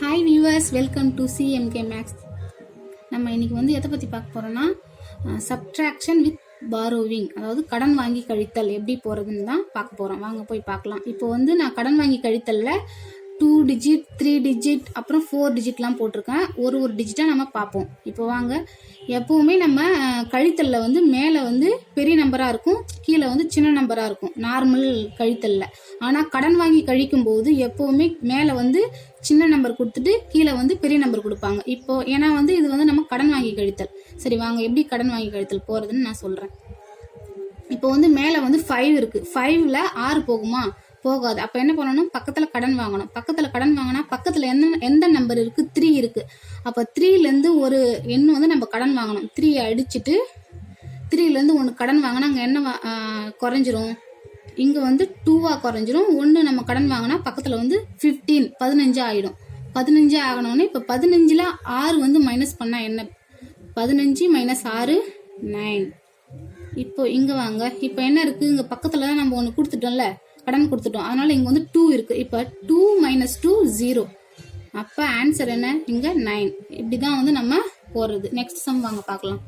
Hi viewers welcome to CMK maths நம்ம இன்றைக்கி வந்து எதை பற்றி பார்க்க போகிறோன்னா சப்ட்ராக்ஷன் வித் பாரோவிங் அதாவது கடன் வாங்கி கழித்தல் எப்படி போகிறதுன்னு தான் பார்க்க போகிறோம் வாங்க போய் பார்க்கலாம். இப்போ வந்து நான் கடன் வாங்கி கழித்தலில் டூ டிஜிட் த்ரீ டிஜிட் அப்புறம் ஃபோர் டிஜிட்லாம் போட்டிருக்கேன். ஒரு ஒரு டிஜிட்டாக நம்ம பார்ப்போம். இப்போ வாங்க. எப்போவுமே நம்ம கழித்தலில் வந்து மேலே வந்து பெரிய நம்பராக இருக்கும் கீழே வந்து சின்ன நம்பராக இருக்கும். நார்மல் கழித்தலில். ஆனால் கடன் வாங்கி கழிக்கும் போது எப்போவுமே மேலே வந்து சின்ன நம்பர் கொடுத்துட்டு கீழே வந்து பெரிய நம்பர் கொடுப்பாங்க. இப்போ ஏன்னா வந்து இது வந்து நம்ம கடன் வாங்கி கழித்தல். சரி வாங்க. எப்படி கடன் வாங்கி கழித்தல் போகிறதுன்னு நான் சொல்கிறேன் இப்போ வந்து மேலே வந்து ஃபைவ் இருக்குது ஃபைவ்ல ஆறு போகுமா? போகாது. அப்போ என்ன பண்ணணும்? பக்கத்தில் கடன் வாங்கணும். பக்கத்தில் கடன் வாங்கினா பக்கத்தில் எந்த எந்த நம்பர் இருக்குது த்ரீ இருக்குது அப்போ த்ரீலேருந்து ஒரு எண் வந்து நம்ம கடன் வாங்கணும். த்ரீ அடிச்சுட்டு த்ரீலேருந்து ஒன்று கடன் வாங்கினா அங்கே என்ன குறைஞ்சிரும்? இங்கே வந்து டூவாக குறைஞ்சிரும். ஒன்று நம்ம கடன் வாங்கினா பக்கத்தில் வந்து ஃபிஃப்டீன் பதினஞ்சு ஆகிடும் பதினஞ்சு ஆகணும்னே இப்போ பதினஞ்சில் ஆறு வந்து மைனஸ் பண்ணால் என்ன? பதினஞ்சு மைனஸ் ஆறு நைன் இப்போ இங்கே வாங்க. இப்போ என்ன இருக்குது இங்கே பக்கத்தில் தான் நம்ம ஒன்று கொடுத்துட்டோம்ல. கடன் கொடுத்துட்டோம். அதனால இங்கே வந்து டூ இருக்குது இப்போ டூ மைனஸ் டூ ஜீரோ அப்போ ஆன்சர் என்ன? இங்கே நைன் இப்படி தான் வந்து நம்ம போறது. நெக்ஸ்ட் சம் வாங்க பார்க்கலாம்.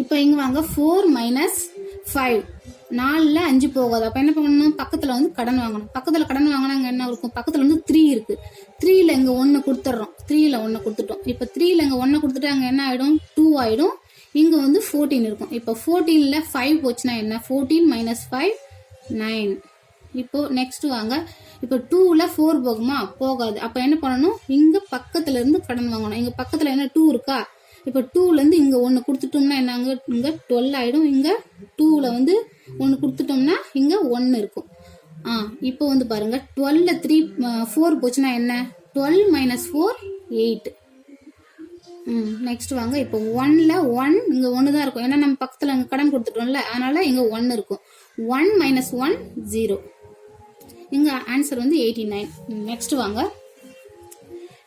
இப்போ இங்கே வாங்க. ஃபோர் மைனஸ் ஃபைவ் நாலில் அஞ்சு போகாது. அப்போ என்ன பண்ணணும் பக்கத்தில் வந்து கடன் வாங்கணும். பக்கத்தில் கடன் வாங்கினா அங்கே என்ன இருக்கும்? பக்கத்தில் வந்து த்ரீ இருக்குது த்ரீயில் இங்கே ஒன்று கொடுத்துட்றோம். த்ரீயில் ஒன்று கொடுத்துட்டோம். இப்போ த்ரீயில் இங்கே ஒன்று கொடுத்துட்டு அங்கே என்ன ஆகிடும் டூ ஆகிடும் இங்கே வந்து ஃபோர்டீன் இருக்கும். இப்போ ஃபோர்டீனில் ஃபைவ் போச்சுன்னா என்ன? ஃபோர்டீன் மைனஸ் ஃபைவ் நைன் இப்போ நெக்ஸ்ட் வாங்க. இப்போ டூவில் ஃபோர் போகுமா? போகாது. அப்போ என்ன பண்ணணும்? இங்கே பக்கத்துல இருந்து கடன் வாங்கணும். இங்கே பக்கத்தில் என்ன டூ இருக்கா? இப்போ டூலேருந்து இங்கே ஒன்று கொடுத்துட்டோம்னா என்னங்க? இங்கே டுவெல் ஆகிடும் இங்கே டூவில் வந்து ஒன்று கொடுத்துட்டோம்னா இங்கே ஒன்று இருக்கும். ஆ இப்போ வந்து பாருங்கள் டுவெல்ல த்ரீ ஃபோர் போச்சுன்னா என்ன? Twelve minus four eight hmm next வாங்க. இப்போ ஒன்ல ஒன் இங்கே ஒன்று தான் இருக்கும். ஏன்னா நம்ம பக்கத்தில் அங்கே கடன் கொடுத்துட்டோம்ல அதனால இங்கே ஒன்று இருக்கும். ஒன் மைனஸ் ஒன் ஜீரோ இங்கே ஆன்சர் வந்து எயிட்டி நைன் நெக்ஸ்ட் வாங்க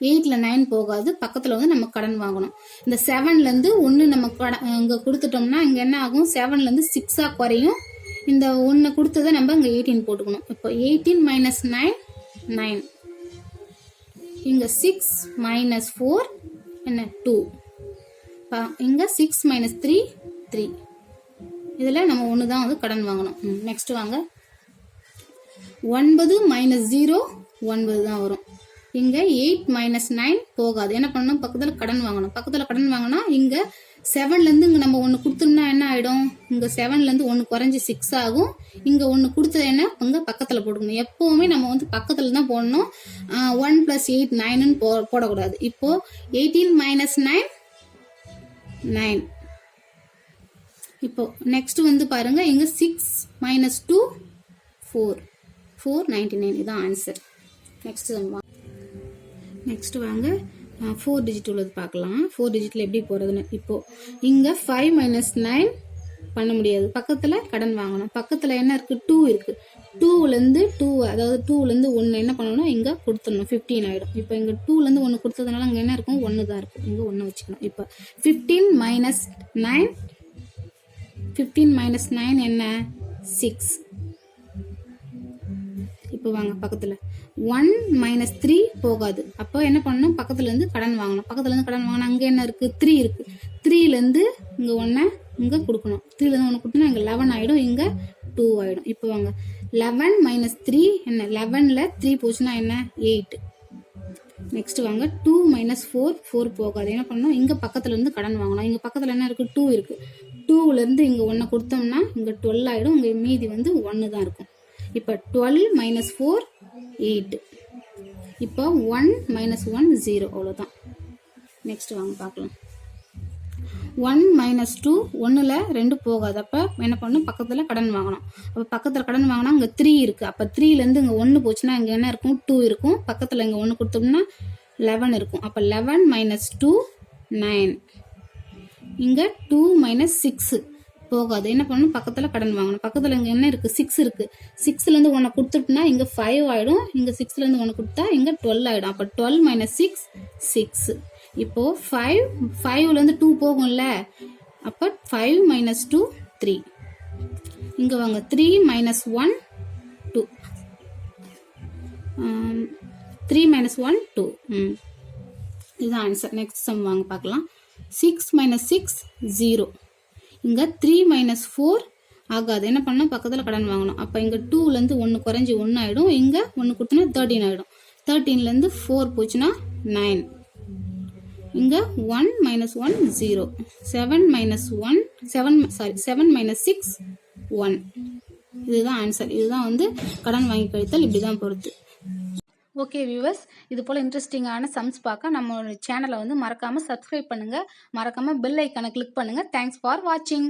எயிட்டில் நைன் போகாது. பக்கத்தில் வந்து நம்ம கடன் வாங்கணும். இந்த செவன்லேருந்து ஒன்று நம்ம கடன் இங்கே கொடுத்துட்டோம்னா இங்கே என்ன ஆகும்? செவன்லேருந்து சிக்ஸாக குறையும். இந்த ஒன்று கொடுத்ததை நம்ம இங்கே எயிட்டீன் போட்டுக்கணும். இப்போ எயிட்டீன் மைனஸ் நைன் நைன் இங்கே சிக்ஸ் மைனஸ் ஃபோர் என்ன? டூ இங்கே சிக்ஸ் மைனஸ் த்ரீ த்ரீ இதில் நம்ம ஒன்று தான் வந்து கடன் வாங்கணும். நெக்ஸ்ட் வாங்க. ஒன்பது மைனஸ் ஜீரோ ஒன்பது தான் வரும். இங்கே எயிட் மைனஸ் நைன் போகாது. என்ன பண்ணணும்? பக்கத்தில் கடன் வாங்கணும். பக்கத்தில் கடன் வாங்கினா இங்கே செவன்லேருந்து இங்கே நம்ம ஒன்று கொடுத்தோம்னா என்ன ஆகிடும் இங்கே செவன்லேருந்து ஒன்று குறைஞ்சி சிக்ஸ் ஆகும். இங்கே ஒன்று கொடுத்தது என்ன? இங்கே பக்கத்தில் போட்டுக்கணும். எப்போவுமே நம்ம வந்து பக்கத்தில் தான் போடணும். ஒன் ப்ளஸ் எயிட் நைனுன்னு போ போடக்கூடாது. இப்போது எயிட்டீன் மைனஸ் நைன் நைன் இப்போ நெக்ஸ்ட் வந்து பாருங்க. இங்க six minus two four four ninety nine இதுதான் ஆன்சர் நெக்ஸ்ட் நெக்ஸ்ட் வாங்க. ஃபோர் டிஜிட் உள்ளது பார்க்கலாம். ஃபோர் டிஜிட்டில் எப்படி போகிறதுன்னு இப்போது இங்கே ஃபைவ் மைனஸ் நைன் பண்ண முடியாது. பக்கத்தில் கடன் வாங்கணும். பக்கத்தில் என்ன இருக்குது டூ இருக்குது டூலேருந்து டூ அதாவது டூலேருந்து ஒன்று என்ன பண்ணணும் இங்கே கொடுத்துடணும். ஃபிஃப்டீன் ஆகிடும் இப்போ இங்கே டூலேருந்து ஒன்று கொடுத்ததுனால அங்கே என்ன இருக்கும்? ஒன்று தான் இருக்கும். இங்கே ஒன்று வச்சுக்கணும். இப்போ fifteen minus nine fifteen minus nine என்ன? சிக்ஸ் இப்போ வாங்க பக்கத்தில். ஒன் மைனஸ் த்ரீ போகாது. அப்போ என்ன பண்ணணும்? பக்கத்துலேருந்து கடன் வாங்கணும். பக்கத்துலேருந்து கடன் வாங்கணும் அங்கே என்ன இருக்குது த்ரீ இருக்குது த்ரீலேருந்து இங்கே ஒன்றை இங்கே கொடுக்கணும். த்ரீலேருந்து ஒன்று கொடுத்தோன்னா இங்கே லெவன் ஆகிடும் இங்கே டூ ஆகிடும் இப்போ வாங்க. லெவன் மைனஸ் த்ரீ என்ன? லெவனில் த்ரீ போச்சுன்னா என்ன? எயிட் நெக்ஸ்ட் வாங்க. டூ மைனஸ் ஃபோர் ஃபோர் போகாது. என்ன பண்ணணும்? இங்கே பக்கத்துல இருந்து கடன் வாங்கணும். இங்கே பக்கத்தில் என்ன இருக்குது டூ இருக்குது டூவிலேருந்து இங்கே ஒன்று கொடுத்தோம்னா இங்கே டுவெல் ஆகிடும் இங்கே மீதி வந்து ஒன்று தான் இருக்கும். இப்போ டுவெல் மைனஸ் ஃபோர் எயிட் இப்போ ஒன் மைனஸ் ஒன் ஜீரோ அவ்வளோதான் நெக்ஸ்ட் வாங்க பார்க்கலாம். ஒன் மைனஸ் டூ ஒன்றில் ரெண்டு போகாது. அப்போ என்ன பண்ணணும்? பக்கத்தில் கடன் வாங்கணும். அப்போ பக்கத்தில் கடன் வாங்கினா இங்கே த்ரீ இருக்குது அப்போ த்ரீலேருந்து இங்கே ஒன்று போச்சுன்னா இங்கே என்ன இருக்கும்? டூ இருக்கும். பக்கத்தில் இங்கே ஒன்று கொடுத்தோம்னா லெவன் இருக்கும். அப்போ லெவன் மைனஸ் டூ நைன் இங்கே டூ மைனஸ் சிக்ஸு போகாது. என்ன பண்ணணும்? பக்கத்தில் கடன் வாங்கணும். பக்கத்தில் இங்கே என்ன இருக்குது சிக்ஸ் இருக்குது சிக்ஸ்லேருந்து ஒன்று கொடுத்துட்டுனா இங்கே ஃபைவ் ஆகிடும் இங்கே சிக்ஸ்லேருந்து ஒன்று கொடுத்தா இங்கே டுவெல் ஆகிடும் அப்போ டுவெல் மைனஸ் சிக்ஸ் சிக்ஸ் இப்போது ஃபைவ் ஃபைவ்லேருந்து டூ போகும்ல. அப்போ ஃபைவ் மைனஸ் டூ த்ரீ இங்கே வாங்க. Three minus one two three minus one two ம். இதுதான் ஆன்சர் நெக்ஸ்ட் சம் வாங்க பார்க்கலாம். சிக்ஸ் மைனஸ் சிக்ஸ் ஜீரோ இங்கே த்ரீ மைனஸ் ஃபோர் ஆகாது. என்ன பண்ணால் பக்கத்தில் கடன் வாங்கணும். அப்போ இங்கே டூலேருந்து ஒன்று குறைஞ்சி ஒன்று ஆகிடும் இங்கே ஒன்று கொடுத்தோன்னா தேர்ட்டின் ஆகிடும் தேர்ட்டீன்லேருந்து ஃபோர் போச்சுன்னா நைன் இங்கே one minus one zero seven minus one seven sorry seven minus six one இதுதான் ஆன்சர் இதுதான் வந்து கடன் வாங்கி கழித்தல் இப்படி தான் பொறுத்து. ஓகே வியூவர்ஸ் இது போல் இன்ட்ரெஸ்டிங்கான சம்ஸ் பார்க்க நம்ம சேனலை வந்து மறக்காமல் சப்ஸ்கிரைப் பண்ணுங்கள் மறக்காமல் பெல் ஐக்கனை கிளிக் பண்ணுங்கள் தேங்க்ஸ் ஃபார் வாட்சிங்